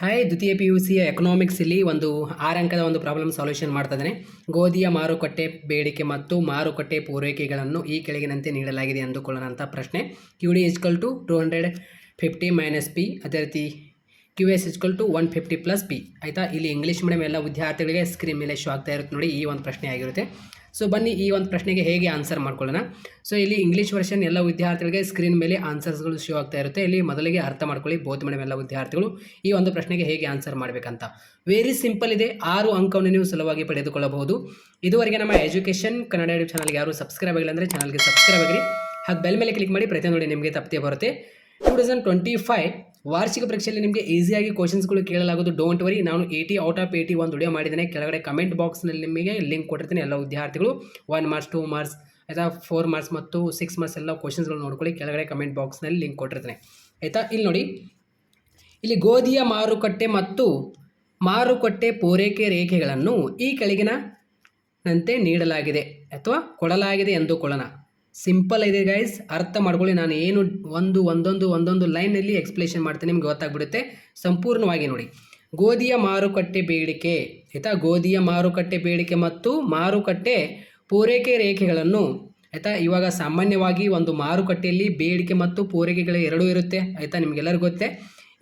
Hi ದ್ವಿತೀಯ P U ಸಿಯ ಎಕನಾಮಿಕ್ಸಲ್ಲಿ ಒಂದು ಆರಂಕದ ಒಂದು ಪ್ರಾಬ್ಲಮ್ ಸಾಲ್ಯೂಷನ್ ಮಾಡ್ತಾ ಇದ್ದೇನೆ ಗೋಧಿಯ ಮಾರುಕಟ್ಟೆ ಬೇಡಿಕೆ ಮತ್ತು ಮಾರುಕಟ್ಟೆ ಪೂರೈಕೆಗಳನ್ನು ಈ ಕೆಳಗಿನಂತೆ ನೀಡಲಾಗಿದೆ ಎಂದುಕೊಳ್ಳೋಣಂಥ ಪ್ರಶ್ನೆ. Q D equal to two hundred fifty minus P ಅದೇ ರೀತಿ Q S equal to one fifty plus P ಆಯಿತಾ? ಇಲ್ಲಿ ಇಂಗ್ಲೀಷ್ ಮೀಡಿಯಂ ಎಲ್ಲ ವಿದ್ಯಾರ್ಥಿಗಳಿಗೆ ಸ್ಕ್ರೀನ್ ಮೇಲೆ ಶೋ ಆಗ್ತಾ ಇರುತ್ತೆ ನೋಡಿ, ಈ ಒಂದು ಪ್ರಶ್ನೆ ಆಗಿರುತ್ತೆ. ಸೊ ಬನ್ನಿ ಈ ಒಂದು ಪ್ರಶ್ನೆಗೆ ಹೇಗೆ ಆನ್ಸರ್ ಮಾಡ್ಕೊಳ್ಳೋಣ. ಸೊ ಇಲ್ಲಿ ಇಂಗ್ಲೀಷ್ ವರ್ಷನ್ ಎಲ್ಲ ವಿದ್ಯಾರ್ಥಿಗಳಿಗೆ ಸ್ಕ್ರೀನ್ ಮೇಲೆ ಆನ್ಸರ್ಸ್ಗಳು ಶೋ ಆಗ್ತಾ ಇರುತ್ತೆ. ಇಲ್ಲಿ ಮೊದಲಿಗೆ ಅರ್ಥ ಮಾಡ್ಕೊಳ್ಳಿ ಬೋತ್ ಮೇಡಮ್ ಎಲ್ಲ ವಿದ್ಯಾರ್ಥಿಗಳು ಈ ಒಂದು ಪ್ರಶ್ನೆಗೆ ಹೇಗೆ ಆನ್ಸರ್ ಮಾಡಬೇಕಂತ. ವೆರಿ ಸಿಂಪಲ್ ಇದೆ. ಆರು ಅಂಕವನ್ನು ನೀವು ಸುಲಭವಾಗಿ ಪಡೆದುಕೊಳ್ಳಬಹುದು. ಇದುವರೆಗೆ ನಮ್ಮ ಎಜುಕೇಷನ್ ಕನ್ನಡ ಯೂಟ್ಯೂಬ್ ಚಾನಲ್ಗೆ ಯಾರು ಸಬ್ಸ್ಕ್ರೈಬ್ ಆಗಿಲ್ಲ ಅಂದರೆ ಚಾನಲ್ಗೆ ಸಬ್ಸ್ಕ್ರೈಬ್ ಆಗಿರಿ. ಹಾಗೆ ಬೆಲ್ ಮೇಲೆ ಕ್ಲಿಕ್ ಮಾಡಿ ಪ್ರತಿಯೊಂದು ನೋಡಿ ನಿಮಗೆ ತಪ್ಪದೆ ಬರುತ್ತೆ. ಟೂ ತೌಸಂಡ್ ಟ್ವೆಂಟಿ ಫೈವ್ ವಾರ್ಷಿಕ ಪರೀಕ್ಷೆಯಲ್ಲಿ ನಿಮಗೆ ಈಸಿಯಾಗಿ ಕ್ವಶನ್ಸ್ಗಳು ಕೇಳಲಾಗೋದು ಡೋಂಟ್ ವರಿ ನಾನು ಏಟಿ ಔಟ್ ಆಫ್ ಏಟಿ ಒಂದು ವಿಡಿಯೋ ಮಾಡಿದ್ದೇನೆ. ಕೆಳಗಡೆ ಕಮೆಂಟ್ ಬಾಕ್ಸ್ನಲ್ಲಿ ನಿಮಗೆ ಲಿಂಕ್ ಕೊಟ್ಟಿರ್ತೀನಿ. ಎಲ್ಲ ವಿದ್ಯಾರ್ಥಿಗಳು ಒನ್ ಮಾರ್ಕ್ಸ್ ಟೂ ಮಾರ್ಕ್ಸ್ ಆಯಿತಾ? ಫೋರ್ ಮಾರ್ಕ್ಸ್ ಮತ್ತು ಸಿಕ್ಸ್ ಮಾರ್ಕ್ಸ್ ಎಲ್ಲ ಕ್ವಶನ್ಸ್ಗಳು ನೋಡ್ಕೊಳ್ಳಿ. ಕೆಳಗಡೆ ಕಮೆಂಟ್ ಬಾಕ್ಸ್ನಲ್ಲಿ ಲಿಂಕ್ ಕೊಟ್ಟಿರ್ತೀನಿ. ಆಯಿತಾ? ಇಲ್ಲಿ ನೋಡಿ. ಇಲ್ಲಿ ಗೋಧಿಯ ಮಾರುಕಟ್ಟೆ ಮತ್ತು ಮಾರುಕಟ್ಟೆ ಪೂರೈಕೆ ರೇಖೆಗಳನ್ನು ಈ ಕೆಳಗಿನಂತೆ ನೀಡಲಾಗಿದೆ ಅಥವಾ ಕೊಡಲಾಗಿದೆ ಎಂದುಕೊಳ್ಳೋಣ. ಸಿಂಪಲ್ ಇದೆ ಗೈಸ್ ಅರ್ಥ ಮಾಡ್ಕೊಳ್ಳಿ. ನಾನು ಏನು ಒಂದು, ಒಂದೊಂದು ಒಂದೊಂದು ಲೈನಲ್ಲಿ ಎಕ್ಸ್ಪ್ಲೇಷನ್ ಮಾಡ್ತೀನಿ. ನಿಮ್ಗೆ ಗೊತ್ತಾಗ್ಬಿಡುತ್ತೆ. ಸಂಪೂರ್ಣವಾಗಿ ನೋಡಿ. ಗೋಧಿಯ ಮಾರುಕಟ್ಟೆ ಬೇಡಿಕೆ. ಆಯಿತಾ? ಗೋಧಿಯ ಮಾರುಕಟ್ಟೆ ಬೇಡಿಕೆ ಮತ್ತು ಮಾರುಕಟ್ಟೆ ಪೂರೈಕೆ ರೇಖೆಗಳನ್ನು, ಆಯಿತಾ? ಇವಾಗ ಸಾಮಾನ್ಯವಾಗಿ ಒಂದು ಮಾರುಕಟ್ಟೆಯಲ್ಲಿ ಬೇಡಿಕೆ ಮತ್ತು ಪೂರೈಕೆಗಳು ಎರಡೂ ಇರುತ್ತೆ. ಆಯಿತಾ? ನಿಮಗೆಲ್ಲರಿಗೂ ಗೊತ್ತೇ?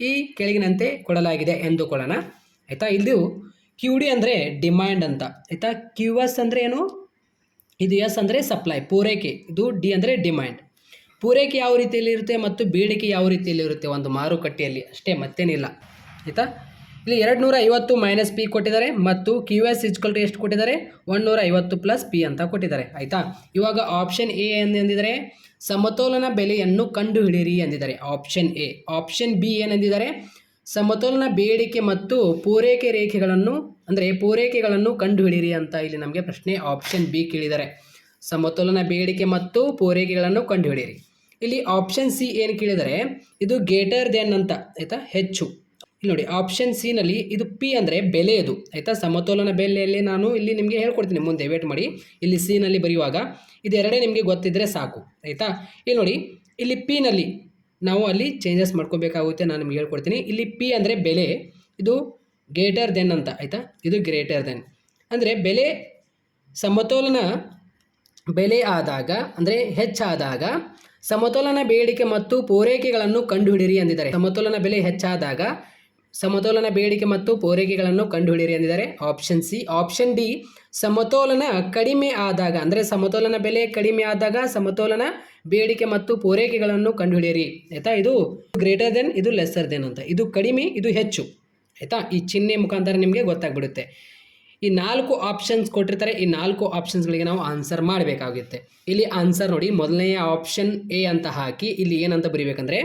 ಈ ಕೆಳಗಿನಂತೆ ಕೊಡಲಾಗಿದೆ ಎಂದುಕೊಳ್ಳೋಣ. ಆಯಿತಾ? ಇದು ಕ್ಯೂ ಡಿ ಅಂದರೆ ಡಿಮ್ಯಾಂಡ್ ಅಂತ. ಆಯಿತಾ? ಕ್ಯೂ ಎಸ್ ಅಂದರೆ ಏನು? ಇದು ಎಸ್ ಅಂದರೆ ಸಪ್ಲೈ ಪೂರೈಕೆ. ಇದು ಡಿ ಅಂದರೆ ಡಿಮ್ಯಾಂಡ್ ಪೂರೈಕೆ ಯಾವ ರೀತಿಯಲ್ಲಿ ಇರುತ್ತೆ ಮತ್ತು ಬೇಡಿಕೆ ಯಾವ ರೀತಿಯಲ್ಲಿ ಇರುತ್ತೆ ಒಂದು ಮಾರುಕಟ್ಟೆಯಲ್ಲಿ? ಅಷ್ಟೇ, ಮತ್ತೇನಿಲ್ಲ. ಆಯಿತಾ? ಇಲ್ಲಿ ಎರಡು ನೂರ ಐವತ್ತು ಮೈನಸ್ ಪಿ ಕೊಟ್ಟಿದ್ದಾರೆ ಮತ್ತು ಕ್ಯೂ ಎಸ್ ಇಜ್ಕಲ್ಟು ಎಷ್ಟು ಕೊಟ್ಟಿದ್ದಾರೆ? ಒನ್ನೂರ ಐವತ್ತು ಪ್ಲಸ್ ಪಿ ಅಂತ ಕೊಟ್ಟಿದ್ದಾರೆ. ಆಯಿತಾ? ಇವಾಗ ಆಪ್ಷನ್ ಎ ಎಂದಿದ್ದಾರೆ? ಸಮತೋಲನ ಬೆಲೆಯನ್ನು ಕಂಡುಹಿಡಿಯಿರಿ ಎಂದಿದ್ದಾರೆ. ಆಪ್ಷನ್ ಎ ಆಪ್ಷನ್ ಬಿ ಏನಂದಿದ್ದಾರೆ ಸಮತೋಲನ ಬೇಡಿಕೆ ಮತ್ತು ಪೂರೈಕೆ ರೇಖೆಗಳನ್ನು, ಅಂದರೆ ಪೂರೈಕೆಗಳನ್ನು ಕಂಡುಹಿಡಿಯಿರಿ ಅಂತ ಇಲ್ಲಿ ನಮಗೆ ಪ್ರಶ್ನೆ ಆಪ್ಷನ್ ಬಿ ಕೇಳಿದ್ದಾರೆ. ಸಮತೋಲನ ಬೇಡಿಕೆ ಮತ್ತು ಪೂರೈಕೆಗಳನ್ನು ಕಂಡುಹಿಡಿಯಿರಿ. ಇಲ್ಲಿ ಆಪ್ಷನ್ ಸಿ ಏನು ಕೇಳಿದರೆ, ಇದು ಗೇಟರ್ ದೆನ್ ಅಂತ, ಆಯಿತಾ? ಹೆಚ್ಚು. ಇಲ್ಲಿ ನೋಡಿ ಆಪ್ಷನ್ ಸಿನಲ್ಲಿ ಇದು ಪಿ ಅಂದರೆ ಬೆಲೆ ಇದು ಆಯಿತಾ? ಸಮತೋಲನ ಬೆಲೆಯಲ್ಲಿ ನಾನು ಇಲ್ಲಿ ನಿಮಗೆ ಹೇಳ್ಕೊಡ್ತೀನಿ, ಮುಂದೆ ವೇಟ್ ಮಾಡಿ. ಇಲ್ಲಿ ಸಿನಲ್ಲಿ ಬರೆಯುವಾಗ, ಇದೆರಡೇ ನಿಮಗೆ ಗೊತ್ತಿದ್ದರೆ ಸಾಕು, ಆಯಿತಾ? ಇಲ್ಲಿ ನೋಡಿ, ಇಲ್ಲಿ ಪಿನಲ್ಲಿ ನಾವು ಅಲ್ಲಿ ಚೇಂಜಸ್ ಮಾಡ್ಕೋಬೇಕಾಗುತ್ತೆ ನಾನು ನಿಮ್ಗೆ ಹೇಳ್ಕೊಡ್ತೀನಿ. ಇಲ್ಲಿ ಪಿ ಅಂದರೆ ಬೆಲೆ, ಇದು ಗ್ರೇಟರ್ ದೆನ್ ಅಂತ, ಆಯಿತಾ? ಇದು ಗ್ರೇಟರ್ ದೆನ್ ಅಂದರೆ ಬೆಲೆ ಸಮತೋಲನ ಬೆಲೆ ಆದಾಗ, ಅಂದರೆ ಹೆಚ್ಚಾದಾಗ, ಸಮತೋಲನ ಬೇಡಿಕೆ ಮತ್ತು ಪೂರೈಕೆಗಳನ್ನು ಕಂಡುಹಿಡಿಯಿರಿ ಅಂದಿದ್ದಾರೆ ಸಮತೋಲನ ಬೆಲೆ ಹೆಚ್ಚಾದಾಗ, ಸಮತೋಲನ ಬೇಡಿಕೆ ಮತ್ತು ಪೂರೈಕೆಗಳನ್ನು ಕಂಡುಹಿಡಿಯಿರಿ ಅಂದಿದ್ದಾರೆ ಆಪ್ಷನ್ ಸಿ ಆಪ್ಷನ್ ಡಿ ಸಮತೋಲನ ಕಡಿಮೆ ಆದಾಗ, ಅಂದರೆ ಸಮತೋಲನ ಬೆಲೆ ಕಡಿಮೆ ಆದಾಗ, ಸಮತೋಲನ ಬೇಡಿಕೆ ಮತ್ತು ಪೂರೈಕೆಗಳನ್ನು ಕಂಡುಹಿಡಿಯಿರಿ. ಆಯಿತಾ? ಇದು ಗ್ರೇಟರ್ ದೆನ್ ಇದು ಲೆಸ್ಸರ್ ದೆನ್ ಅಂತ. ಇದು ಕಡಿಮೆ, ಇದು ಹೆಚ್ಚು. ಆಯಿತಾ? ಈ ಚಿಹ್ನೆ ಮುಖಾಂತರ ನಿಮಗೆ ಗೊತ್ತಾಗ್ಬಿಡುತ್ತೆ. ಈ ನಾಲ್ಕು ಆಪ್ಷನ್ಸ್ ಕೊಟ್ಟಿರ್ತಾರೆ. ಈ ನಾಲ್ಕು ಆಪ್ಷನ್ಸ್ಗಳಿಗೆ ನಾವು ಆನ್ಸರ್ ಮಾಡಬೇಕಾಗುತ್ತೆ. ಇಲ್ಲಿ ಆನ್ಸರ್ ನೋಡಿ, ಮೊದಲನೆಯ ಆಪ್ಷನ್ ಎ ಅಂತ ಹಾಕಿ ಇಲ್ಲಿ ಏನಂತ ಬರಿಬೇಕಂದ್ರೆ,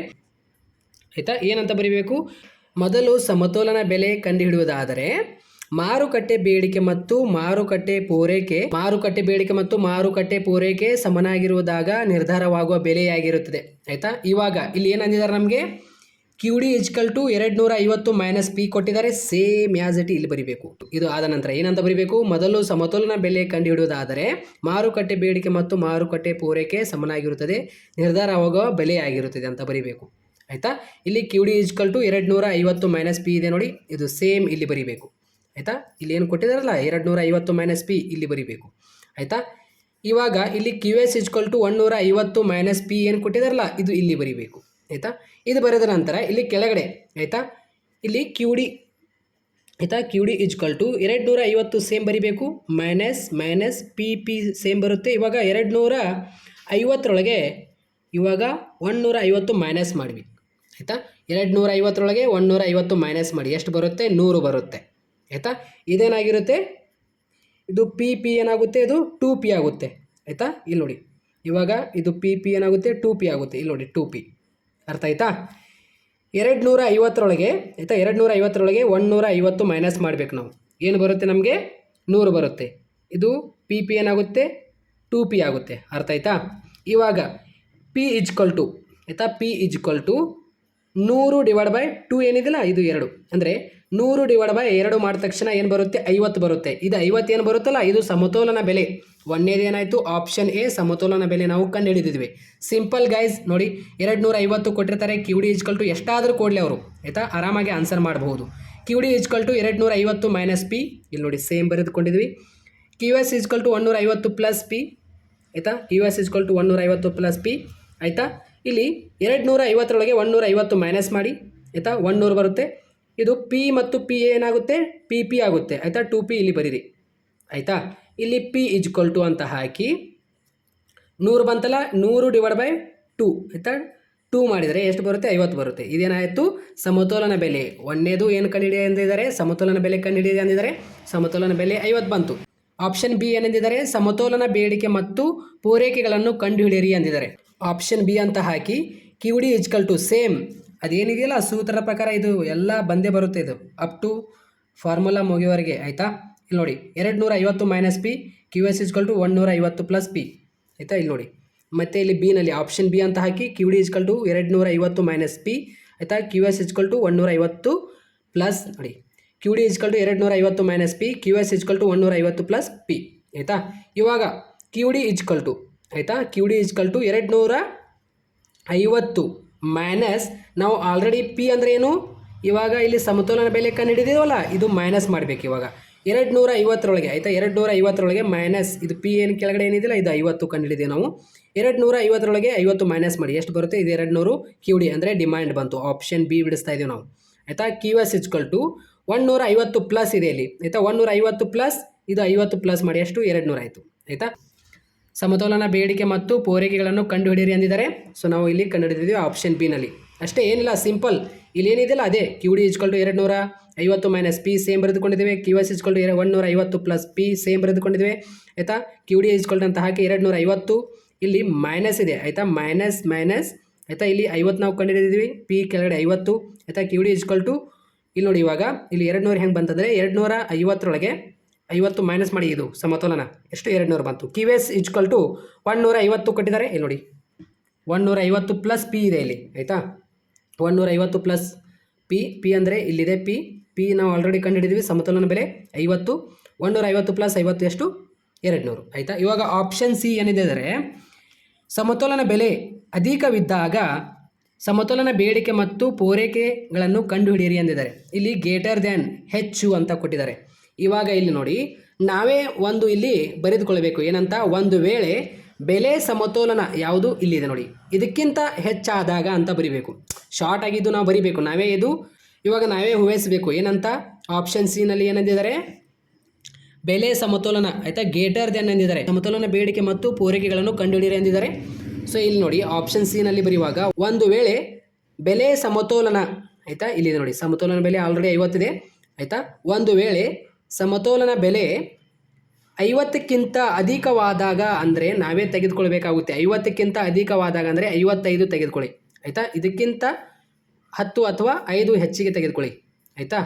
ಆಯಿತಾ? ಏನಂತ ಬರಿಬೇಕು? ಮೊದಲು ಸಮತೋಲನ ಬೆಲೆ ಕಂಡುಹಿಡಿಯುವುದಾದರೆ ಮಾರುಕಟ್ಟೆ ಬೇಡಿಕೆ ಮತ್ತು ಮಾರುಕಟ್ಟೆ ಪೂರೈಕೆ, ಮಾರುಕಟ್ಟೆ ಬೇಡಿಕೆ ಮತ್ತು ಮಾರುಕಟ್ಟೆ ಪೂರೈಕೆ ಸಮನಾಗಿರುವುದಾಗ ನಿರ್ಧಾರವಾಗುವ ಬೆಲೆಯಾಗಿರುತ್ತದೆ. ಆಯ್ತಾ? ಇವಾಗ ಇಲ್ಲಿ ಏನಂದಿದ್ದಾರೆ ನಮಗೆ? ಕ್ಯೂ ಡಿ ಇಜ್ಕಲ್ ಟು ಎರಡು ನೂರ ಐವತ್ತು ಮೈನಸ್ ಪಿ ಕೊಟ್ಟಿದ್ದಾರೆ. ಸೇಮ್ ಯಾಸ್ ಇಟ್ ಇಲ್ಲಿ ಬರಿಬೇಕು. ಇದು ಆದ ನಂತರ ಏನಂತ ಬರಿಬೇಕು? ಮೊದಲು ಸಮತೋಲನ ಬೆಲೆ ಕಂಡುಹಿಡಿಯುವುದಾದರೆ ಮಾರುಕಟ್ಟೆ ಬೇಡಿಕೆ ಮತ್ತು ಮಾರುಕಟ್ಟೆ ಪೂರೈಕೆ ಸಮನಾಗಿರುತ್ತದೆ. ನಿರ್ಧಾರವಾಗುವ ಬೆಲೆಯಾಗಿರುತ್ತದೆ ಅಂತ ಬರಿಬೇಕು. ಆಯಿತಾ? ಇಲ್ಲಿ ಕ್ಯೂ ಡಿ ಇಜ್ಕಲ್ ಟು ಎರಡು ನೂರ ಐವತ್ತು ಮೈನಸ್ ಪಿ ಇದೆ ನೋಡಿ. ಇದು ಸೇಮ್ ಇಲ್ಲಿ ಬರಿಬೇಕು. ಆಯಿತಾ? ಇಲ್ಲಿ ಏನು ಕೊಟ್ಟಿದಾರಲ್ಲ? ಎರಡು ನೂರ ಐವತ್ತು ಮೈನಸ್ ಪಿ ಇಲ್ಲಿ ಬರಿಬೇಕು. ಆಯಿತಾ? ಇವಾಗ ಇಲ್ಲಿ Q S is equal to ಒನ್ನೂರ ಐವತ್ತು ಮೈನಸ್ ಪಿ ಏನು ಕೊಟ್ಟಿದಾರಲ್ಲ, ಇದು ಇಲ್ಲಿ ಬರಿಬೇಕು. ಆಯಿತಾ? ಇದು ಬರೆದ ನಂತರ ಇಲ್ಲಿ ಕೆಳಗಡೆ, ಆಯಿತಾ? ಇಲ್ಲಿ ಕ್ಯೂ ಡಿ ಆಯಿತಾ? ಕ್ಯೂ ಡಿ ಇಜ್ಕಲ್ ಟು ಎರಡು ನೂರ ಐವತ್ತು ಸೇಮ್ ಬರಿಬೇಕು. Minus minus P P same ಬರುತ್ತೆ. ಇವಾಗ ಎರಡು ನೂರ ಐವತ್ತರೊಳಗೆ ಇವಾಗ ಒನ್ನೂರ ಐವತ್ತು ಮೈನಸ್ ಮಾಡಿ ಆಯಿತಾ? ಎರಡು ನೂರ ಐವತ್ತರೊಳಗೆ ಒನ್ನೂರ ಐವತ್ತು ಮೈನಸ್ ಮಾಡಿ. ಎಷ್ಟು ಬರುತ್ತೆ? ನೂರು ಬರುತ್ತೆ. ಆಯಿತಾ? ಇದೇನಾಗಿರುತ್ತೆ? ಇದು ಪಿ ಪಿ ಏನಾಗುತ್ತೆ? ಇದು ಟೂ ಪಿ ಆಗುತ್ತೆ. ಆಯಿತಾ? ಇಲ್ಲಿ ನೋಡಿ. ಇವಾಗ ಇದು ಪಿ ಪಿ ಏನಾಗುತ್ತೆ? ಟೂ ಪಿ ಆಗುತ್ತೆ. ಇಲ್ಲಿ ನೋಡಿ ಟೂ ಪಿ ಅರ್ಥ ಆಯ್ತಾ? ಎರಡು ನೂರ ಐವತ್ತರೊಳಗೆ ಆಯಿತಾ? ಎರಡು ನೂರ ಐವತ್ತರೊಳಗೆ ಒನ್ನೂರ ಐವತ್ತು ಮೈನಸ್ ಮಾಡಬೇಕು ನಾವು. ಏನು ಬರುತ್ತೆ ನಮಗೆ? ನೂರು ಬರುತ್ತೆ. ಇದು ಪಿ ಪಿ ಏನಾಗುತ್ತೆ? ಟೂ ಪಿ ಆಗುತ್ತೆ. ಅರ್ಥ ಆಯ್ತಾ? ಇವಾಗ ಪಿ ಇಜ್ಕಲ್ ಟು ಆಯಿತಾ? ಪಿ ಇಜ್ಕಲ್ ಟು ನೂರು ಡಿವೈಡ್ ಬೈ ಟು ಏನಿದೆಯಲ್ಲ? ಇದು ಎರಡು. ಅಂದರೆ ನೂರು ಡಿವೈಡ್ ಬೈ ಎರಡು ಮಾಡಿದ ತಕ್ಷಣ ಏನು ಬರುತ್ತೆ? ಐವತ್ತು ಬರುತ್ತೆ. ಇದು ಐವತ್ತು ಏನು ಬರುತ್ತಲ್ಲ? ಇದು ಸಮತೋಲನ ಬೆಲೆ. ಒಂದೇದು ಏನಾಯಿತು? ಆಪ್ಷನ್ ಎ ಸಮತೋಲನ ಬೆಲೆ ನಾವು ಕಂಡುಹಿಡಿದಿದ್ವಿ. ಸಿಂಪಲ್ ಗೈಸ್ ನೋಡಿ ಎರಡು ನೂರ ಐವತ್ತು ಕೊಟ್ಟಿರ್ತಾರೆ. ಕ್ಯೂ ಡಿ ಇಜ್ಕಲ್ ಟು ಎಷ್ಟಾದರೂ ಕೊಡಲಿ ಅವರು. ಆಯಿತಾ? ಆರಾಮಾಗಿ ಆನ್ಸರ್ ಮಾಡಬಹುದು. ಕ್ಯೂ ಡಿ ಇಜ್ಕಲ್ ಟು ಎರಡು ನೂರ ಐವತ್ತು ಮೈನಸ್ ಪಿ ಇಲ್ಲಿ ನೋಡಿ ಸೇಮ್ ಬರೆದುಕೊಂಡಿದ್ವಿ. ಕ್ಯೂ ಎಸ್ ಇಜ್ಕಲ್ ಟು ಒನ್ನೂರ ಐವತ್ತು ಪ್ಲಸ್ ಪಿ ಆಯಿತಾ? ಕ್ಯೂ ಎಸ್ ಇಜ್ಕಲ್ ಟು ಒನ್ನೂರ ಐವತ್ತು ಪ್ಲಸ್ ಪಿ ಆಯಿತಾ? ಇಲ್ಲಿ ಎರಡು ನೂರ ಐವತ್ತರೊಳಗೆ ಒನ್ನೂರ ಐವತ್ತು ಮೈನಸ್ ಮಾಡಿ. ಆಯಿತಾ? ಒನ್ನೂರು ಬರುತ್ತೆ. ಇದು ಪಿ ಮತ್ತು ಪಿ ಏನಾಗುತ್ತೆ? ಪಿ ಪಿ ಆಗುತ್ತೆ. ಆಯಿತಾ? ಟು ಪಿ ಇಲ್ಲಿ ಬರೀರಿ. ಆಯಿತಾ? ಇಲ್ಲಿ ಪಿ ಇಜ್ಕೊಲ್ ಟು ಅಂತ ಹಾಕಿ ನೂರು ಬಂತಲ್ಲ? ನೂರು ಡಿವೈಡ್ ಬೈ ಟು ಆಯಿತಾ? ಟೂ ಮಾಡಿದರೆ ಎಷ್ಟು ಬರುತ್ತೆ? ಐವತ್ತು ಬರುತ್ತೆ. ಇದೇನಾಯಿತು? ಸಮತೋಲನ ಬೆಲೆ. ಒಂದೇದು ಏನು ಕಂಡುಹಿಡಿಯ ಎಂದಿದ್ದಾರೆ? ಸಮತೋಲನ ಬೆಲೆ ಕಂಡುಹಿಡಿಯ ಎಂದಿದ್ದಾರೆ? ಸಮತೋಲನ ಬೆಲೆ ಐವತ್ತು ಬಂತು. ಆಪ್ಷನ್ ಬಿ ಏನೆಂದಿದ್ದಾರೆ? ಸಮತೋಲನ ಬೇಡಿಕೆ ಮತ್ತು ಪೂರೈಕೆಗಳನ್ನು ಕಂಡುಹಿಡಿಯಿರಿ ಅಂದಿದ್ದಾರೆ ಆಪ್ಷನ್ ಬಿ ಅಂತ ಹಾಕಿ Q D equal to same ಅದೇನಿದೆಯಲ್ಲ? ಸೂತ್ರದ ಪ್ರಕಾರ ಇದು ಎಲ್ಲ ಬಂದೇ ಬರುತ್ತೆ ಇದು. ಅಪ್ ಟು ಫಾರ್ಮುಲಾ ಮುಗಿಯೋವರೆಗೆ ಆಯಿತಾ? ಇಲ್ಲಿ ನೋಡಿ ಎರಡು ನೂರ ಐವತ್ತು minus P Q S equal to one ನೂರ ಐವತ್ತು ಪ್ಲಸ್ ಪಿ ಆಯಿತಾ? ಇಲ್ಲಿ ನೋಡಿ. ಮತ್ತು ಇಲ್ಲಿ ಬಿನಲ್ಲಿ ಆಪ್ಷನ್ ಬಿ ಅಂತ ಹಾಕಿ ಕ್ಯೂ ಡಿ ಇಸ್ಕಲ್ ಟು ಎರಡು ನೂರ ಐವತ್ತು ಮೈನಸ್ ಪಿ ಆಯಿತಾ? Q S equal to one ನೂರ ಐವತ್ತು ಪ್ಲಸ್ ನೋಡಿ. ಕ್ಯೂ ಡಿ ಇಸ್ಕಲ್ ಟು ಎರಡು ನೂರ ಐವತ್ತು minus P Q S equal to one ನೂರ ಐವತ್ತು ಪ್ಲಸ್ ಪಿ ಆಯಿತಾ? ಇವಾಗ ಕ್ಯೂ ಡಿ ಇಜ್ಕಲ್ ಟು ಆಯಿತಾ? ಕ್ಯೂ ಡಿ ಇಜ್ಕಲ್ ಟು ಎರಡು ನೂರ ಐವತ್ತು ಮೈನಸ್ ನಾವು ಆಲ್ರೆಡಿ ಪಿ ಅಂದರೆ ಏನು? ಇವಾಗ ಇಲ್ಲಿ ಸಮತೋಲನ ಬೆಲೆ ಕಂಡು ಕಂಡುಹಿಡಿದೀವಲ್ಲ, ಇದು ಮೈನಸ್ ಮಾಡಬೇಕು ಇವಾಗ. ಎರಡು ನೂರ ಐವತ್ತರೊಳಗೆ ಆಯಿತಾ? ಎರಡು ನೂರ ಐವತ್ತರೊಳಗೆ ಮೈನಸ್ ಇದು ಪಿ ಏನು ಕೆಳಗಡೆ ಏನಿದೆಯಲ್ಲ, ಇದು ಐವತ್ತು ಹಿಡಿದೆ ನಾವು. ಎರಡು ನೂರ ಐವತ್ತರೊಳಗೆ ಐವತ್ತು ಮೈನಸ್ ಮಾಡಿ, ಎಷ್ಟು ಬರುತ್ತೆ? ಇದು ಎರಡು ನೂರು ಕ್ಯೂ ಡಿ ಅಂದರೆ ಡಿಮ್ಯಾಂಡ್ ಬಂತು. ಆಪ್ಷನ್ ಬಿ ಬಿಡಿಸ್ತಾ ಇದೀವಿ ನಾವು. ಆಯಿತಾ? Q S equal to one ನೂರ ಐವತ್ತು ಪ್ಲಸ್ ಇದೆ ಇಲ್ಲಿ. ಆಯಿತಾ? ಒನ್ ನೂರ ಐವತ್ತು ಪ್ಲಸ್ ಇದು ಐವತ್ತು ಪ್ಲಸ್ ಮಾಡಿ ಎಷ್ಟು ಎರಡು ನೂರ ಆಯಿತು ಆಯಿತಾ? ಸಮತೋಲನ ಬೇಡಿಕೆ ಮತ್ತು ಪೂರೈಕೆಗಳನ್ನು ಕಂಡುಹಿಡಿಯಿರಿ ಅಂದಿದ್ದಾರೆ ಸೊ ನಾವು ಇಲ್ಲಿ ಕಂಡುಹಿಡಿದಿದ್ದೀವಿ ಆಪ್ಷನ್ ಬಿನಲ್ಲಿ ಅಷ್ಟೇ ಏನಿಲ್ಲ ಸಿಂಪಲ್ ಇಲ್ಲಿ ಏನಿದೆಯಲ್ಲ ಅದೇ ಕ್ಯೂ ಡಿ ಇಜ್ಕೊಲ್ ಎರಡು ನೂರ ಐವತ್ತು minus P same ಬರೆದುಕೊಂಡಿದ್ದೇವೆ. Q S equal to one ನೂರ ಐವತ್ತು ಪ್ಲಸ್ ಪಿ ಸೇಮ್ ಬರೆದುಕೊಂಡಿದ್ದೇವೆ. ಆಯಿತಾ? ಕ್ಯೂ ಡಿ ಇಜ್ಕೊಲ್ ಅಂತ ಹಾಕಿ ಎರಡು ನೂರ ಐವತ್ತು. ಇಲ್ಲಿ ಮೈನಸ್ ಇದೆ, ಆಯಿತಾ? ಮೈನಸ್ ಮೈನಸ್ ಆಯಿತಾ? ಇಲ್ಲಿ ಐವತ್ತು ನಾವು ಕಂಡುಹಿಡಿದಿದ್ವಿ ಪಿ ಕೆಳಗಡೆ ಐವತ್ತು. ಆಯಿತಾ? ಕ್ಯೂ ಡಿ ಇಜ್ಕೊಲ್ ಇಲ್ಲಿ ನೋಡಿ ಇವಾಗ, ಇಲ್ಲಿ ಎರಡು ನೂರು ಹೆಂಗೆ ಬಂತಂದರೆ ಎರಡು ನೂರ ಐವತ್ತರೊಳಗೆ ಐವತ್ತು ಮೈನಸ್ ಮಾಡಿ ಇದು ಸಮತೋಲನ. ಎಷ್ಟು? ಎರಡು ನೂರು ಬಂತು. Q S equal to one ನೂರ ಐವತ್ತು ಕೊಟ್ಟಿದ್ದಾರೆ. ಇಲ್ಲಿ ನೋಡಿ. ಒನ್ ನೂರ ಐವತ್ತು ಪ್ಲಸ್ ಪಿ ಇದೆ ಇಲ್ಲಿ. ಆಯಿತಾ? ಒನ್ ನೂರ ಐವತ್ತು ಪ್ಲಸ್ ಪಿ ಪಿ ಅಂದರೆ ಇಲ್ಲಿದೆ ಪಿ ಪಿ ನಾವು ಆಲ್ರೆಡಿ ಕಂಡುಹಿಡಿದ್ವಿ. ಸಮತೋಲನ ಬೆಲೆ ಐವತ್ತು. ಒನ್ ನೂರ ಐವತ್ತು ಪ್ಲಸ್ ಐವತ್ತು ಎಷ್ಟು? ಎರಡು ನೂರು ಆಯಿತಾ? ಇವಾಗ ಆಪ್ಷನ್ ಸಿ ಏನಿದೆ ಅಂದರೆ, ಸಮತೋಲನ ಬೆಲೆ ಅಧಿಕವಿದ್ದಾಗ ಸಮತೋಲನ ಬೇಡಿಕೆ ಮತ್ತು ಪೂರೈಕೆಗಳನ್ನು ಕಂಡುಹಿಡಿಯಿರಿ ಅಂದಿದ್ದಾರೆ ಇಲ್ಲಿ ಗೇಟರ್ ದ್ಯಾನ್ ಹೆಚ್ಚು ಅಂತ ಕೊಟ್ಟಿದ್ದಾರೆ. ಇವಾಗ ಇಲ್ಲಿ ನೋಡಿ, ನಾವೇ ಒಂದು ಇಲ್ಲಿ ಬರೆದುಕೊಳ್ಬೇಕು ಏನಂತ? ಒಂದು ವೇಳೆ ಬೆಲೆ ಸಮತೋಲನ ಯಾವುದು? ಇಲ್ಲಿದೆ ನೋಡಿ. ಇದಕ್ಕಿಂತ ಹೆಚ್ಚಾದಾಗ ಅಂತ ಬರಿಬೇಕು. ಶಾರ್ಟ್ ಆಗಿದ್ದು ನಾವು ಬರಿಬೇಕು. ನಾವೇ ಇದು? ಇವಾಗ ನಾವೇ ಹೂವೇಸಬೇಕು ಏನಂತ? ಆಪ್ಷನ್ ಸಿನಲ್ಲಿ ಏನಂದಿದ್ದಾರೆ? ಬೆಲೆ ಸಮತೋಲನ. ಆಯಿತಾ? ಗೇಟರ್ ದೆನ್ ಎಂದಿದ್ದಾರೆ ಸಮತೋಲನ ಬೇಡಿಕೆ ಮತ್ತು ಪೂರೈಕೆಗಳನ್ನು ಕಂಡುಹಿಡಿಯಿರಿ ಎಂದಿದ್ದಾರೆ. ಸೊ ಇಲ್ಲಿ ನೋಡಿ ಆಪ್ಷನ್ ಸಿನಲ್ಲಿ ಬರೆಯುವಾಗ ಒಂದು ವೇಳೆ ಬೆಲೆ ಸಮತೋಲನ, ಆಯಿತಾ? ಇಲ್ಲಿದೆ ನೋಡಿ, ಸಮತೋಲನ ಬೆಲೆ ಆಲ್ರೆಡಿ ಐವತ್ತಿದೆ ಆಯಿತಾ? ಒಂದು ವೇಳೆ ಸಮತೋಲನ ಬೆಲೆ ಐವತ್ತಕ್ಕಿಂತ ಅಧಿಕವಾದಾಗ ಅಂದರೆ ನಾವೇ ತೆಗೆದುಕೊಳ್ಬೇಕಾಗುತ್ತೆ. ಐವತ್ತಕ್ಕಿಂತ ಅಧಿಕವಾದಾಗ ಅಂದರೆ ಐವತ್ತೈದು ತೆಗೆದುಕೊಳ್ಳಿ. ಆಯಿತಾ? ಇದಕ್ಕಿಂತ ಹತ್ತು ಅಥವಾ ಐದು ಹೆಚ್ಚಿಗೆ ತೆಗೆದುಕೊಳ್ಳಿ. ಆಯಿತಾ?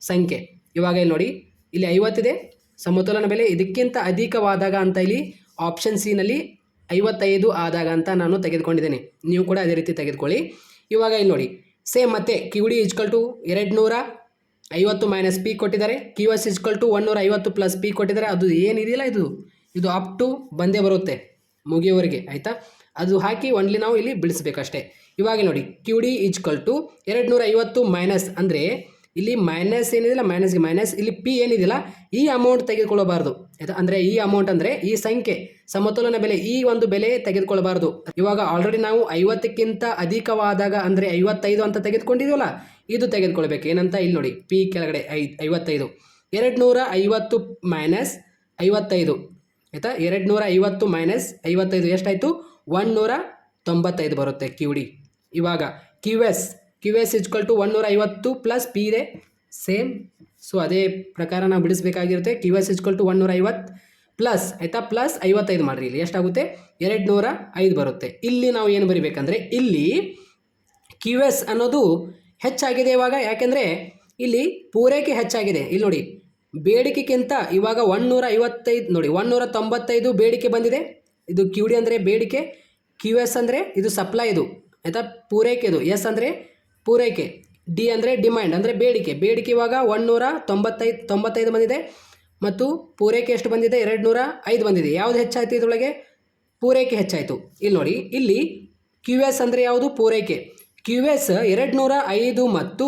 ಸಂಖ್ಯೆ. ಇವಾಗ ಇಲ್ಲಿ ನೋಡಿ. ಇಲ್ಲಿ ಐವತ್ತಿದೆ. ಸಮತೋಲನ ಬೆಲೆ ಇದಕ್ಕಿಂತ ಅಧಿಕವಾದಾಗ ಅಂತ ಇಲ್ಲಿ ಆಪ್ಷನ್ ಸಿನಲ್ಲಿ ಐವತ್ತೈದು ಆದಾಗ ಅಂತ ನಾನು ತೆಗೆದುಕೊಂಡಿದ್ದೇನೆ. ನೀವು ಕೂಡ ಅದೇ ರೀತಿ ತೆಗೆದುಕೊಳ್ಳಿ. ಇವಾಗ ಇಲ್ಲಿ ನೋಡಿ. ಸೇಮ್ ಮತ್ತೆ ಕ್ಯೂ ಡಿ ಇಜ್ಕಲ್ ಟು ಎರಡು ನೂರ ಐವತ್ತು ಮೈನಸ್ ಪಿ ಕೊಟ್ಟಿದ್ದಾರೆ. ಕ್ಯೂ ಎಸ್ ಇಜ್ಕಲ್ ಟು ಒನ್ನೂರ ಐವತ್ತು ಪ್ಲಸ್ ಪಿ ಕೊಟ್ಟಿದ್ದಾರೆ. ಅದು ಏನಿದೆಯಲ್ಲ ಇದು. ಇದು ಅಪ್ ಟು ಬಂದೇ ಬರುತ್ತೆ. ಮುಗಿಯೋವರೆಗೆ ಆಯಿತಾ? ಅದು ಹಾಕಿ ಒನ್ಲಿ ನಾವು ಇಲ್ಲಿ ಬಿಡಿಸ್ಬೇಕಷ್ಟೇ. ಇವಾಗ ನೋಡಿ ಕ್ಯೂ ಡಿ ಇಜ್ಕಲ್ ಟು ಎರಡು ನೂರ ಐವತ್ತು ಮೈನಸ್ ಅಂದರೆ ಇಲ್ಲಿ ಮೈನಸ್ ಏನಿದೆಯಲ್ಲ ಮೈನಸ್ಗೆ ಮೈನಸ್ ಇಲ್ಲಿ ಪಿ ಏನಿದೆಯಲ್ಲ ಈ ಅಮೌಂಟ್ ತೆಗೆದುಕೊಳ್ಳಬಾರ್ದು. ಆಯ್ತಾ? ಅಂದರೆ ಈ ಅಮೌಂಟ್ ಅಂದರೆ ಈ ಸಂಖ್ಯೆ, ಸಮತೋಲನ ಬೆಲೆ, ಈ ಒಂದು ಬೆಲೆ ತೆಗೆದುಕೊಳ್ಳಬಾರ್ದು. ಇವಾಗ ಆಲ್ರೆಡಿ ನಾವು ಐವತ್ತಕ್ಕಿಂತ ಅಧಿಕವಾದಾಗ ಅಂದರೆ ಐವತ್ತೈದು ಅಂತ ತೆಗೆದುಕೊಂಡಿದ್ದೀವಲ್ಲ ಇದು ತೆಗೆದುಕೊಳ್ಬೇಕು. ಏನಂತ? ಇಲ್ಲಿ ನೋಡಿ ಪಿ ಕೆಳಗಡೆ ಐ, ಐವತ್ತೈದು. ಎರಡು ನೂರ ಐವತ್ತು ಮೈನಸ್ ಐವತ್ತೈದು. ಆಯಿತಾ? ಎರಡು ನೂರ ಐವತ್ತು ಮೈನಸ್ ಐವತ್ತೈದು ಎಷ್ಟಾಯಿತು? ಒನ್ ನೂರ ತೊಂಬತ್ತೈದು ಬರುತ್ತೆ ಕ್ಯೂ ಡಿ ಇವಾಗ Q S Q S equal to ಒನ್ನೂರ ಐವತ್ತು ಪ್ಲಸ್ ಪಿ ಇದೆ ಸೇಮ್ ಸೊ ಅದೇ ಪ್ರಕಾರ ನಾವು ಬಿಡಿಸಬೇಕಾಗಿರುತ್ತೆ. ಕ್ಯೂ ಎಸ್ ಇಜ್ಕಲ್ ಟು ಒನ್ನೂರ ಐವತ್ತು ಪ್ಲಸ್ ಆಯಿತಾ? ಪ್ಲಸ್ ಐವತ್ತೈದು ಮಾಡಿರಿ ಇಲ್ಲಿ. ಎಷ್ಟಾಗುತ್ತೆ? ಎರಡು ನೂರ ಐದು ಬರುತ್ತೆ. ಇಲ್ಲಿ ನಾವು ಏನು ಬರಿಬೇಕಂದ್ರೆ, ಇಲ್ಲಿ ಕ್ಯೂ ಎಸ್ ಅನ್ನೋದು ಹೆಚ್ಚಾಗಿದೆ ಇವಾಗ. ಯಾಕೆಂದರೆ ಇಲ್ಲಿ ಪೂರೈಕೆ ಹೆಚ್ಚಾಗಿದೆ. ಇಲ್ಲಿ ನೋಡಿ, ಬೇಡಿಕೆಗಿಂತ ಇವಾಗ ಒನ್ನೂರ ಐವತ್ತೈದು ನೋಡಿ ಒನ್ನೂರ ತೊಂಬತ್ತೈದು ಬೇಡಿಕೆ ಬಂದಿದೆ. ಇದು ಕ್ಯೂ ಡಿ ಅಂದರೆ ಬೇಡಿಕೆ ಕ್ಯೂ ಎಸ್ ಅಂದರೆ ಇದು ಸಪ್ಲೈ ಇದು ಆಯಿತಾ? ಪೂರೈಕೆದು ಎಸ್ ಅಂದರೆ ಪೂರೈಕೆ ಡಿ ಅಂದರೆ ಡಿಮ್ಯಾಂಡ್ ಅಂದರೆ ಬೇಡಿಕೆ. ಬೇಡಿಕೆ ಇವಾಗ ಒನ್ನೂರ ತೊಂಬತ್ತೈದು ತೊಂಬತ್ತೈದು ಬಂದಿದೆ. ಮತ್ತು ಪೂರೈಕೆ ಎಷ್ಟು ಬಂದಿದೆ? ಎರಡು ನೂರ ಐದು ಬಂದಿದೆ. ಯಾವುದು ಹೆಚ್ಚಾಯಿತು ಇದರೊಳಗೆ? ಪೂರೈಕೆ ಹೆಚ್ಚಾಯಿತು. ಇಲ್ಲಿ ನೋಡಿ, ಇಲ್ಲಿ ಕ್ಯೂ ಎಸ್ ಅಂದರೆ ಯಾವುದು? ಪೂರೈಕೆ. ಕ್ಯೂ ಎಸ್ ಎರಡು ನೂರ ಐದು ಮತ್ತು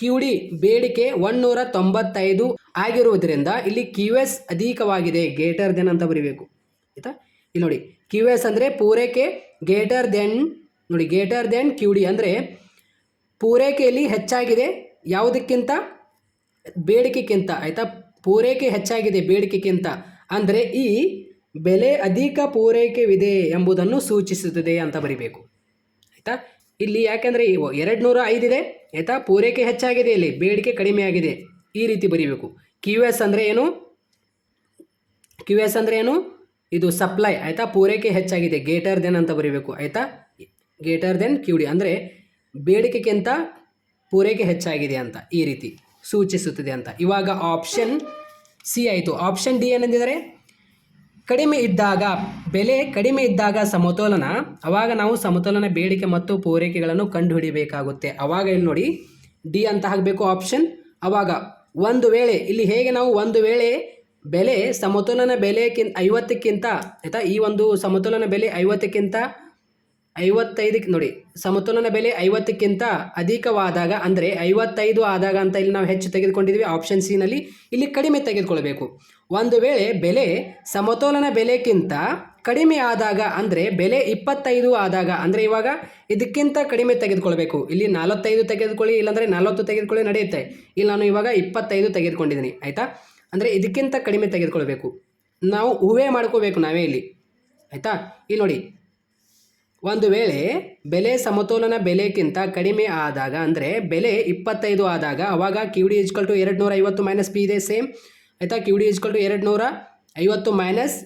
ಕ್ಯೂ ಡಿ ಬೇಡಿಕೆ ಒನ್ನೂರ ತೊಂಬತ್ತೈದು ಆಗಿರುವುದರಿಂದ ಇಲ್ಲಿ ಕ್ಯೂ ಎಸ್ ಅಧಿಕವಾಗಿದೆ. ಗೇಟರ್ ದೆನ್ ಅಂತ ಬರೀಬೇಕು. ಆಯಿತಾ? ಇಲ್ಲಿ ನೋಡಿ ಕ್ಯೂ ಎಸ್ ಅಂದರೆ ಪೂರೈಕೆ ಗೇಟರ್ ದೆನ್ ನೋಡಿ ಗೇಟರ್ ದೆನ್ ಕ್ಯೂ ಡಿ ಅಂದರೆ ಪೂರೈಕೆಯಲ್ಲಿ ಹೆಚ್ಚಾಗಿದೆ ಯಾವುದಕ್ಕಿಂತ? ಬೇಡಿಕೆಗಿಂತ, ಆಯಿತಾ? ಪೂರೈಕೆ ಹೆಚ್ಚಾಗಿದೆ ಬೇಡಿಕೆಗಿಂತ. ಅಂದರೆ ಈ ಬೆಲೆ ಅಧಿಕ ಪೂರೈಕೆವಿದೆ ಎಂಬುದನ್ನು ಸೂಚಿಸುತ್ತದೆ ಅಂತ ಬರಿಬೇಕು. ಆಯಿತಾ? ಇಲ್ಲಿ ಯಾಕೆಂದರೆ ಎರಡು ನೂರ ಐದಿದೆ ಆಯಿತಾ ಪೂರೈಕೆ ಹೆಚ್ಚಾಗಿದೆ ಇಲ್ಲಿ, ಬೇಡಿಕೆ ಕಡಿಮೆ ಆಗಿದೆ. ಈ ರೀತಿ ಬರೀಬೇಕು. ಕ್ಯೂ ಎಸ್ ಅಂದರೆ ಏನು? ಕ್ಯೂ ಎಸ್ ಅಂದರೆ ಏನು? ಇದು ಸಪ್ಲೈ ಆಯಿತಾ? ಪೂರೈಕೆ ಹೆಚ್ಚಾಗಿದೆ. ಗೇಟರ್ ದೆನ್ ಅಂತ ಬರೀಬೇಕು, ಆಯಿತಾ? ಗೇಟರ್ ದೆನ್ ಕ್ಯೂ ಡಿ ಅಂದರೆ ಬೇಡಿಕೆಗಿಂತ ಪೂರೈಕೆ ಹೆಚ್ಚಾಗಿದೆ ಅಂತ ಈ ರೀತಿ ಸೂಚಿಸುತ್ತದೆ ಅಂತ. ಇವಾಗ ಆಪ್ಷನ್ ಸಿ ಆಯಿತು. ಆಪ್ಷನ್ ಡಿ ಏನಂದಿದ್ದಾರೆ? ಕಡಿಮೆ ಇದ್ದಾಗ, ಬೆಲೆ ಕಡಿಮೆ ಇದ್ದಾಗ ಸಮತೋಲನ, ಅವಾಗ ನಾವು ಸಮತೋಲನ ಬೇಡಿಕೆ ಮತ್ತು ಪೂರೈಕೆಗಳನ್ನು ಕಂಡುಹಿಡಿಯಬೇಕಾಗುತ್ತೆ. ಅವಾಗ ಇಲ್ಲಿ ನೋಡಿ ಡಿ ಅಂತ ಹಾಕಬೇಕು ಆಪ್ಷನ್ ಅವಾಗ ಒಂದು ವೇಳೆ, ಇಲ್ಲಿ ಹೇಗೆ ನಾವು ಒಂದು ವೇಳೆ ಬೆಲೆ, ಸಮತೋಲನ ಬೆಲೆಕ್ಕಿಂತ ಐವತ್ತಕ್ಕಿಂತ, ಆಯಿತಾ? ಈ ಒಂದು ಸಮತೋಲನ ಬೆಲೆ ಐವತ್ತಕ್ಕಿಂತ ಐವತ್ತೈದಕ್ಕೆ ನೋಡಿ, ಸಮತೋಲನ ಬೆಲೆ ಐವತ್ತಕ್ಕಿಂತ ಅಧಿಕವಾದಾಗ, ಅಂದರೆ ಐವತ್ತೈದು ಆದಾಗ ಅಂತ ಇಲ್ಲಿ ನಾವು ಹೆಚ್ಚು ತೆಗೆದುಕೊಂಡಿದ್ವಿ ಆಪ್ಷನ್ ಸಿನಲ್ಲಿ ಇಲ್ಲಿ ಕಡಿಮೆ ತೆಗೆದುಕೊಳ್ಬೇಕು ಒಂದು ವೇಳೆ ಬೆಲೆ ಸಮತೋಲನ ಬೆಲೆಗಿಂತ ಕಡಿಮೆ ಆದಾಗ, ಅಂದರೆ ಬೆಲೆ ಇಪ್ಪತ್ತೈದು ಆದಾಗ, ಅಂದರೆ ಇವಾಗ ಇದಕ್ಕಿಂತ ಕಡಿಮೆ ತೆಗೆದುಕೊಳ್ಬೇಕು ಇಲ್ಲಿ ನಲವತ್ತೈದು ತೆಗೆದುಕೊಳ್ಳಿ, ಇಲ್ಲಾಂದರೆ ನಲವತ್ತು ತೆಗೆದುಕೊಳ್ಳಿ ನಡೆಯುತ್ತೆ. ಇಲ್ಲಿ ನಾನು ಇವಾಗ ಇಪ್ಪತ್ತೈದು ತೆಗೆದುಕೊಂಡಿದ್ದೀನಿ, ಆಯಿತಾ? ಅಂದರೆ ಇದಕ್ಕಿಂತ ಕಡಿಮೆ ತೆಗೆದುಕೊಳ್ಬೇಕು ನಾವು ಊಹೆ ಮಾಡ್ಕೋಬೇಕು ನಾವೇ ಇಲ್ಲಿ, ಆಯಿತಾ? ಇಲ್ಲಿ ನೋಡಿ ಒಂದು ವೇಳೆ ಬೆಲೆ ಸಮತೋಲನ ಬೆಲೆಗಿಂತ ಕಡಿಮೆ ಆದಾಗ, ಅಂದರೆ ಬೆಲೆ ಇಪ್ಪತ್ತೈದು ಆದಾಗ, ಅವಾಗ ಕ್ಯೂ ಡಿ ಇಜ್ಕಲ್ ಟು ಎರಡು ನೂರ ಐವತ್ತು ಮೈನಸ್ ಪಿ ಇದೆ ಸೇಮ್ ಆಯಿತಾ? ಕ್ಯೂ ಡಿ ಇಜ್ಕಲ್ ಟು ಎರಡು ನೂರ ಐವತ್ತು ಮೈನಸ್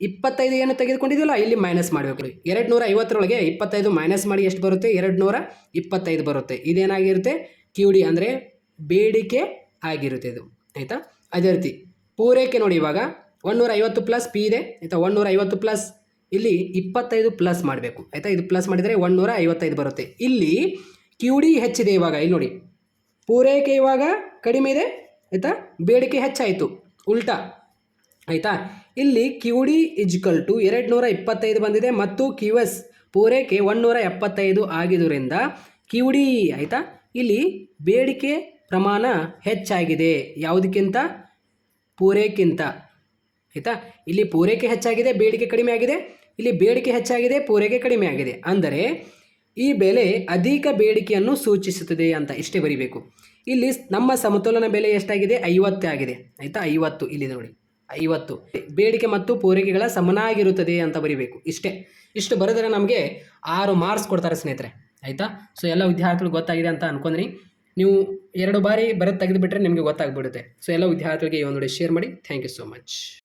ಇಪ್ಪತ್ತೈದು ಏನು ತೆಗೆದುಕೊಂಡಿದ್ದಿಲ್ಲ ಇಲ್ಲಿ ಮೈನಸ್ ಮಾಡಬೇಕು. ಎರಡು ನೂರ ಐವತ್ತರೊಳಗೆ ಇಪ್ಪತ್ತೈದು ಮೈನಸ್ ಮಾಡಿ ಎಷ್ಟು ಬರುತ್ತೆ? ಎರಡು ನೂರ ಇಪ್ಪತ್ತೈದು ಬರುತ್ತೆ. ಇದೇನಾಗಿರುತ್ತೆ? ಕ್ಯೂ ಡಿ ಅಂದರೆ ಬೇಡಿಕೆ ಆಗಿರುತ್ತೆ ಇದು. ಆಯಿತಾ? ಅದೇ ರೀತಿ ಪೂರೈಕೆ ನೋಡಿ ಇವಾಗ. ಒನ್ನೂರ ಐವತ್ತು ಪ್ಲಸ್ ಪಿ ಇದೆ. ಆಯಿತಾ? ಒನ್ನೂರ ಐವತ್ತು ಪ್ಲಸ್ ಇಲ್ಲಿ ಇಪ್ಪತ್ತೈದು ಪ್ಲಸ್ ಮಾಡಬೇಕು. ಆಯಿತಾ? ಇದು ಪ್ಲಸ್ ಮಾಡಿದರೆ ಒನ್ನೂರ ಐವತ್ತೈದು ಬರುತ್ತೆ. ಇಲ್ಲಿ ಕ್ಯೂ ಡಿ ಹೆಚ್ಚಿದೆ ಇವಾಗ. ಇಲ್ಲಿ ನೋಡಿ. ಪೂರೈಕೆ ಇವಾಗ ಕಡಿಮೆ ಇದೆ. ಆಯಿತಾ? ಬೇಡಿಕೆ ಹೆಚ್ಚಾಯಿತು. ಉಲ್ಟಾ. ಆಯಿತಾ? ಇಲ್ಲಿ ಕ್ಯೂ ಡಿ ಇಜ್ಕಲ್ ಟು ಎರಡು ನೂರ ಇಪ್ಪತ್ತೈದು ಬಂದಿದೆ ಮತ್ತು ಕ್ಯೂ ಎಸ್ ಪೂರೈಕೆ ಒನ್ನೂರ ಎಪ್ಪತ್ತೈದು ಆಗಿದ್ದರಿಂದ ಕ್ಯೂ ಡಿ ಆಯಿತಾ? ಇಲ್ಲಿ ಬೇಡಿಕೆ ಪ್ರಮಾಣ ಹೆಚ್ಚಾಗಿದೆ. ಯಾವುದಕ್ಕಿಂತ? ಪೂರೈಕಿಂತ ಆಯಿತಾ? ಇಲ್ಲಿ ಪೂರೈಕೆ ಹೆಚ್ಚಾಗಿದೆ, ಬೇಡಿಕೆ ಕಡಿಮೆ ಆಗಿದೆ. ಇಲ್ಲಿ ಬೇಡಿಕೆ ಹೆಚ್ಚಾಗಿದೆ, ಪೂರೈಕೆ ಕಡಿಮೆ ಆಗಿದೆ. ಅಂದರೆ ಈ ಬೆಲೆ ಅಧಿಕ ಬೇಡಿಕೆಯನ್ನು ಸೂಚಿಸುತ್ತದೆ ಅಂತ ಇಷ್ಟೇ ಬರಿಬೇಕು. ಇಲ್ಲಿ ನಮ್ಮ ಸಮತೋಲನ ಬೆಲೆ ಎಷ್ಟಾಗಿದೆ? ಐವತ್ತೇ ಆಗಿದೆ. ಆಯಿತಾ? ಐವತ್ತು ಇಲ್ಲಿ ನೋಡಿ. ಐವತ್ತು. ಬೇಡಿಕೆ ಮತ್ತು ಪೂರೈಕೆಗಳ ಸಮನಾಗಿರುತ್ತದೆ ಅಂತ ಬರಿಬೇಕು. ಇಷ್ಟೇ. ಇಷ್ಟು ಬರೆದರೆ ನಮಗೆ ಆರು ಮಾರ್ಕ್ಸ್ ಕೊಡ್ತಾರೆ ಸ್ನೇಹಿತರೆ. ಆಯಿತಾ? ಸೊ ಎಲ್ಲ ವಿದ್ಯಾರ್ಥಿಗಳಿಗೆ ಗೊತ್ತಾಗಿದೆ ಅಂತ ಅನ್ಕೊಂಡ್ರಿ. ನೀವು ಎರಡು ಬಾರಿ ಬರೆದು ತೆಗೆದುಬಿಟ್ರೆ ನಿಮಗೆ ಗೊತ್ತಾಗ್ಬಿಡುತ್ತೆ. ಸೊ ಎಲ್ಲ ವಿದ್ಯಾರ್ಥಿಗಳಿಗೆ ಈ ಒಂದು ಶೇರ್ ಮಾಡಿ. Thank you so much